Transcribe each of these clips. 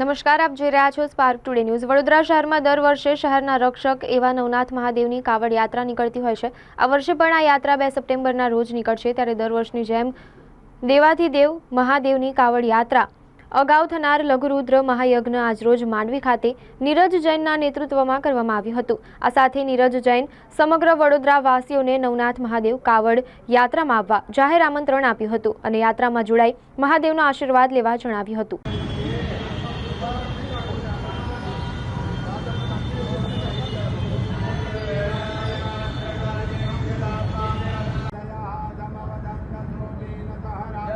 નમસ્કાર, આપ જોઈ રહ્યા છો સ્પાર્ક ટુડે ન્યૂઝ વડોદરા શહેરમાં દર વર્ષે શહેરના રક્ષક એવા નવનાથ મહાદેવની કાવડ યાત્રા નીકળતી હોય છે. આ વર્ષે પણ આ યાત્રા બે સપ્ટેમ્બરના રોજ નીકળશે, ત્યારે દર વર્ષની જેમ દેવાથી દેવ મહાદેવની કાવડ યાત્રા અગાઉ થનાર લઘુરુદ્ર મહાયજ્ઞ આજરોજ માંડવી ખાતે નીરજ જૈનના નેતૃત્વમાં કરવામાં આવ્યું હતું. આ સાથે નીરજ જૈન સમગ્ર વડોદરા વાસીઓને નવનાથ મહાદેવ કાવડ યાત્રામાં આવવા જાહેર આમંત્રણ આપ્યું હતું અને યાત્રામાં જોડાઈ મહાદેવનો આશીર્વાદ લેવા જણાવ્યું હતું.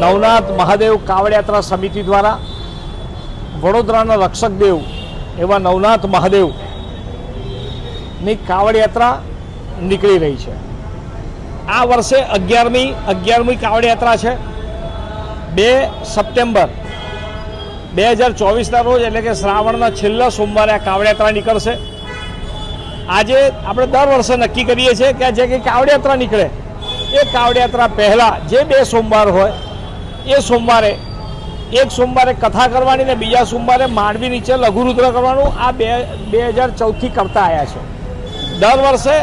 નવનાથ મહાદેવ કાવડ યાત્રા સમિતિ દ્વારા વડોદરાના રક્ષક દેવ એવા નવનાથ મહાદેવની કાવડ યાત્રા નીકળી રહી છે. આ વર્ષે અગિયારમી અગિયારમી કાવડ યાત્રા છે. બે સપ્ટેમ્બર બે હજાર ચોવીસના રોજ, એટલે કે શ્રાવણના છેલ્લા સોમવારે આ કાવડ યાત્રા નીકળશે. આજે આપણે દર વર્ષે નક્કી કરીએ છીએ કે જે કંઈ કાવડ યાત્રા નીકળે, એ કાવડ યાત્રા પહેલાં જે બે સોમવાર હોય એ સોમવારે, એક સોમવારે કથા કરવાની ને બીજા સોમવારે માંડવી નીચે લઘુરુદ્ર કરવાનું, આ બે બે હજાર ચૌદથી કરતા આવ્યા છે. દર વર્ષે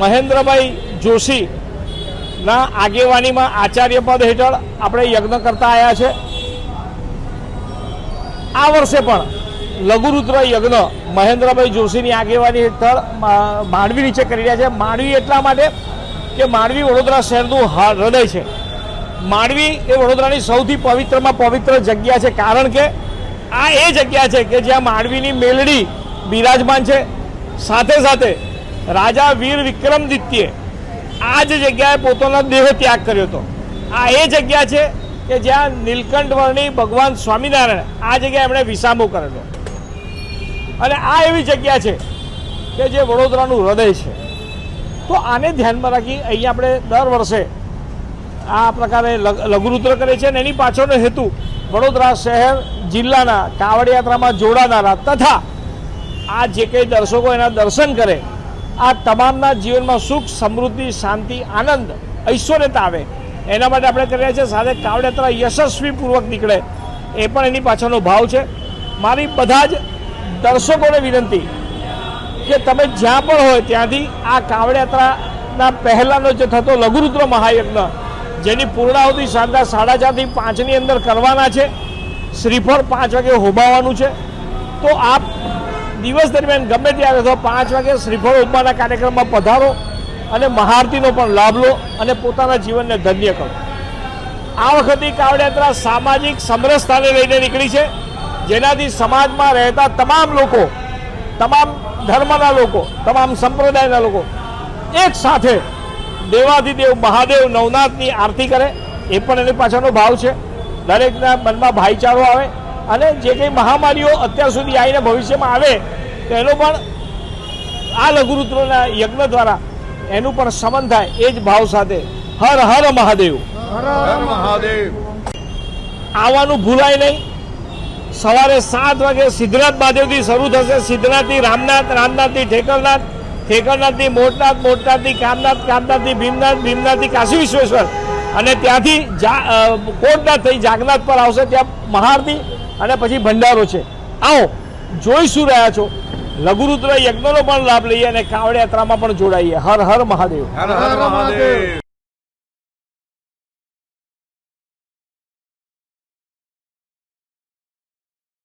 મહેન્દ્રભાઈ જોશીના આગેવાનીમાં આચાર્ય પદ હેઠળ આપણે યજ્ઞ કરતા આવ્યા છે. આ વર્ષે પણ લઘુરુદ્ર યજ્ઞ મહેન્દ્રભાઈ જોશીની આગેવાની હેઠળ માંડવી નીચે કરી રહ્યા છે. માંડવી એટલા માટે કે માંડવી વડોદરા શહેરનું હૃદય છે. માંડવી એ વડોદરાની સૌથી પવિત્રમાં પવિત્ર જગ્યા છે. કારણ કે આ એ જગ્યા છે કે જ્યાં માંડવીની મેલડી બિરાજમાન છે. સાથે સાથે રાજા વીર વિક્રમદિત્યે આ જ જગ્યાએ પોતાનો દેહ ત્યાગ કર્યો હતો. આ એ જગ્યા છે કે જ્યાં નીલકંઠવર્ણી ભગવાન સ્વામિનારાયણ આ જગ્યાએ એમણે વિસામો કરેલો. અને આ એવી જગ્યા છે કે જે વડોદરાનું હૃદય છે. તો આને ધ્યાનમાં રાખી અહીંયા આપણે દર વર્ષે આ પ્રકારે લઘ- લઘુરુદ્ર કરે છે અને એની પાછળનો હેતુ વડોદરા શહેર જિલ્લાના કાવડ યાત્રામાં જોડાનારા તથા આ જે કંઈ દર્શકો એના દર્શન કરે, આ તમામના જીવનમાં સુખ, સમૃદ્ધિ, શાંતિ, આનંદ, ઐશ્વર્યતા આવે. એના માટે આપણે કરી રહ્યા છીએ, સાથે કાવડ યાત્રા યશસ્વીપૂર્વક નીકળે. એ પણ એની પાછળનો ભાવ છે. મારી બધા જ દર્શકોને વિનંતી કે તમે જ્યાં પણ હોય ત્યાંથી આ કાવડ યાત્રાના પહેલાંનો જે થતો લઘુરુદ્ર મહાયજ્ઞ જેની પૂર્ણાહુતિ સાંજના સાડા ચારથી પાંચની અંદર કરવાના છે. શ્રીફળ પાંચ વાગે હોબાવાનું છે. તો આપ દિવસ દરમિયાન ગમે ત્યારે અથવા પાંચ વાગે શ્રીફળ હોબાના કાર્યક્રમમાં પધારો અને મહાઆરતીનો પણ લાભ લો અને પોતાના જીવનને ધન્ય કરો. આ વખતે કાવડયાત્રા સામાજિક સમરસતાને લઈને નીકળી છે. જેનાથી સમાજમાં રહેતા તમામ લોકો, તમામ ધર્મના લોકો, તમામ સંપ્રદાયના લોકો એક સાથે દેવાધિદેવ મહાદેવ નવનાથની આરતી કરે એ પણ એની પાછળનો ભાવ છે. દરેકના મનમાં ભાઈચારો આવે અને જે કંઈ મહામારીઓ અત્યાર સુધી આવીને ભવિષ્યમાં આવે તો એનો પણ આ લઘુરુદ્રોના યજ્ઞ દ્વારા એનું પણ સમન થાય એ જ ભાવ સાથે હર હર મહાદેવ. હર મહાદેવ. આવવાનું ભૂલાય નહીં. સવારે સાત વાગે સિદ્ધનાથ મહાદેવથી શરૂ થશે. સિદ્ધનાથથી રામનાથ રામનાથથી ઠેકરનાથ ઠેકરનાથથી મોટનાથ મોટનાથથી કામનાથ કામનાથથી ભીમનાથ ભીમનાથથી કાશી વિશ્વેશ્વર. અને ત્યાંથી જા કોટનાથ થઈ જાગનાથ પર આવશે, ત્યાં મહારતી અને પછી ભંડારો છે. આવો જોઈ શું રહ્યા છો. લઘુરુદ્ર યજ્ઞનો પણ લાભ લઈએ અને કાવડ યાત્રામાં પણ જોડાઈએ. હર હર મહાદેવ. હર હર મહાદેવ.